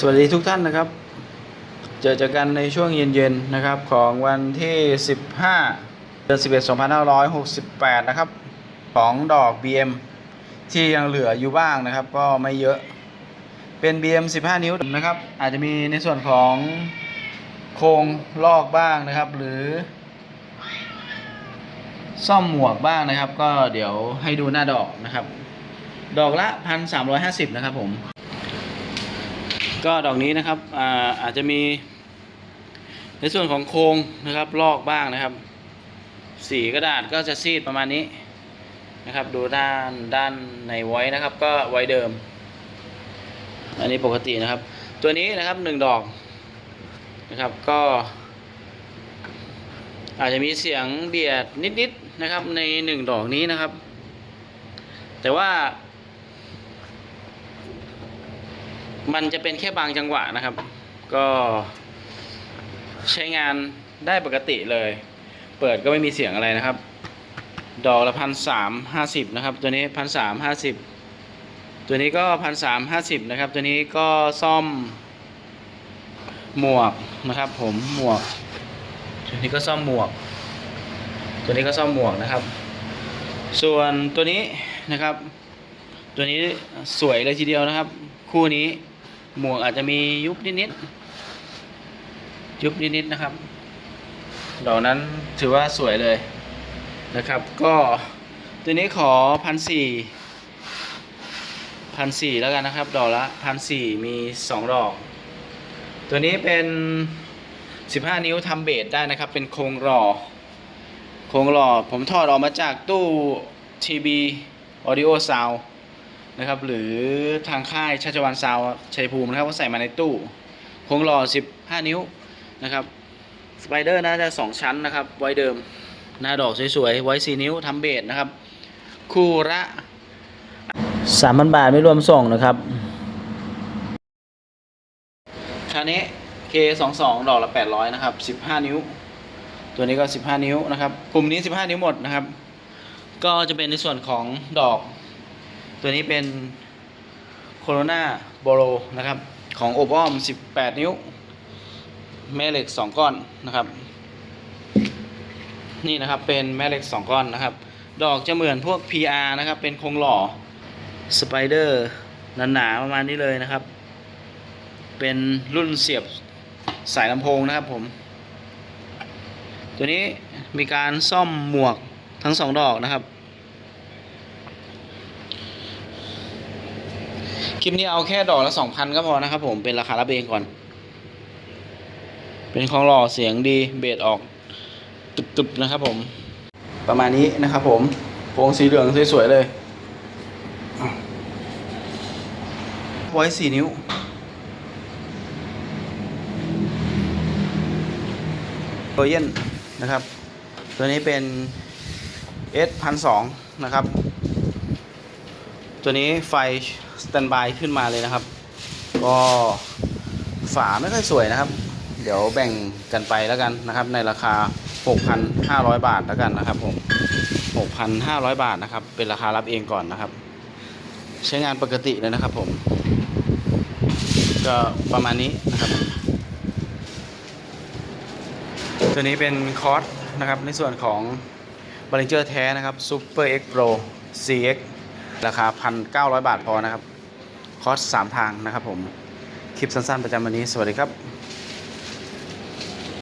สวัสดีทุกท่านนะครับ เจอเจอกันในช่วงเย็นๆนะครับของวันที่ 15 เดือน 11 2568 นะครับ ของดอก BM ที่ยังเหลืออยู่บ้างนะครับ ก็ไม่เยอะเป็น BM 15 นิ้วนะครับ อาจจะมีในส่วนของโครงลอกบ้างนะครับ หรือ ซ่อมหมวกบ้างนะครับ ก็เดี๋ยวให้ดูหน้าดอกนะครับ ดอกละ 1,350 นะครับผม ก็ดอกนี้นะครับอาอาจจะมีในส่วนของโครงนะครับลอกบ้างนะครับ สีกระดาษก็จะซีดประมาณนี้นะครับ ดูด้านด้านในไว้นะครับ ก็ไว้เดิม อันนี้ปกตินะครับ ตัวนี้นะครับหนึ่งดอกนะครับก็ อาจจะมีเสียงเบียดนิดๆนะครับในหนึ่งดอกนี้นะครับ แต่ว่า มันจะเป็นแค่บางจังหวะนะครับ ก็ใช้งานได้ปกติเลย เปิดก็ไม่มีเสียงอะไรนะครับ ดอกละพันสามห้าสิบนะครับ ตัวนี้พันสามห้าสิบตัวนี้ก็พันสามห้าสิบนะครับ ตัวนี้ก็ซ่อมหมวกนะครับ ผมหมวก ตัวนี้ก็ซ่อมหมวก ตัวนี้ก็ซ่อมหมวกนะครับ ส่วนตัวนี้นะครับ ตัวนี้สวยเลยทีเดียวนะครับ คู่นี้ หมวกอาจจะมียุบนิดๆยุบนิดๆนะครับดอกนั้นถือว่าสวยเลยนะครับ ก็ตัวนี้ขอพันสี่พันสี่แล้วกันนะครับ ดอกละพันสี่มีสองดอก ตัวนี้เป็นสิบห้านิ้วทำเบสได้นะครับ เป็นโครงหล่อโครงหล่อผมถอดออกมาจากตู้ TB Audio Sound นะครับ หรือทางค่ายชาชวันซาวชัยภูมินะครับก็ใส่มาในตู้โครงหล่อ 15 นิ้วนะครับสไปเดอร์น่าจะ2ชั้นนะครับ ไว้เดิม หน้าดอกสวยๆ ไว้ 4 นิ้วทำเบสนะครับ คู่ละ3,000 บาทไม่รวมส่งนะครับคราวนี้ K22 ดอกละ 800 นะครับ 15 นิ้ว ตัวนี้ก็ 15 นิ้วนะครับ กลุ่มนี้ 15 นิ้วหมดนะครับ ก็จะเป็นในส่วนของดอก ตัวนี้เป็นโคโรนาโบโ o นะครับ ของอบอ้อม 18 นิ้ว แม่เหล็ก 2 ก้อนนะครับ นี่นะครับเป็นแม่เหล็ก 2 ก้อนนะครับ ดอกจะเหมือนพวก PR นะครับ เป็นโครงหล่อสไปเดอร์หนาๆประมาณนี้เลยนะครับ เป็นรุ่นเสียบสายลำโพงนะครับผม ตัวนี้มีการซ่อมหมวกทั้งสองดอกนะครับ ลิปนี้เอาแค่ดอกละสองพันก็พอนะครับผมเป็นราคารับเองก่อน เป็นของหล่อเสียงดีเบสออกตึบๆนะครับผม ประมาณนี้นะครับผมโปรงสีเหลืองสวยๆเลยไว้สี่นิ้วโรเย็นนะครับ ตัวนี้เป็น S พันสองนะครับ ตัวนี้ไฟสแตนบายขึ้นมาเลยนะครับ ก็ฝาไม่ค่อยสวยนะครับ เดี๋ยวแบ่งกันไปแล้วกันนะครับ ในราคา 6,500 บาทแล้วกันนะครับผม6,500 บาทนะครับ เป็นราคารับเองก่อนนะครับ ใช้งานปกติเลยนะครับผม ก็ประมาณนี้นะครับ ตัวนี้เป็นคอร์สนะครับในส่วนของบริเจอร์แท้นะครับ Super X Pro CX ราคา 1,900 บาทพอนะครับ คอร์ส3ทางนะครับผม คลิปสั้นๆ ประจำวันนี้ สวัสดีครับ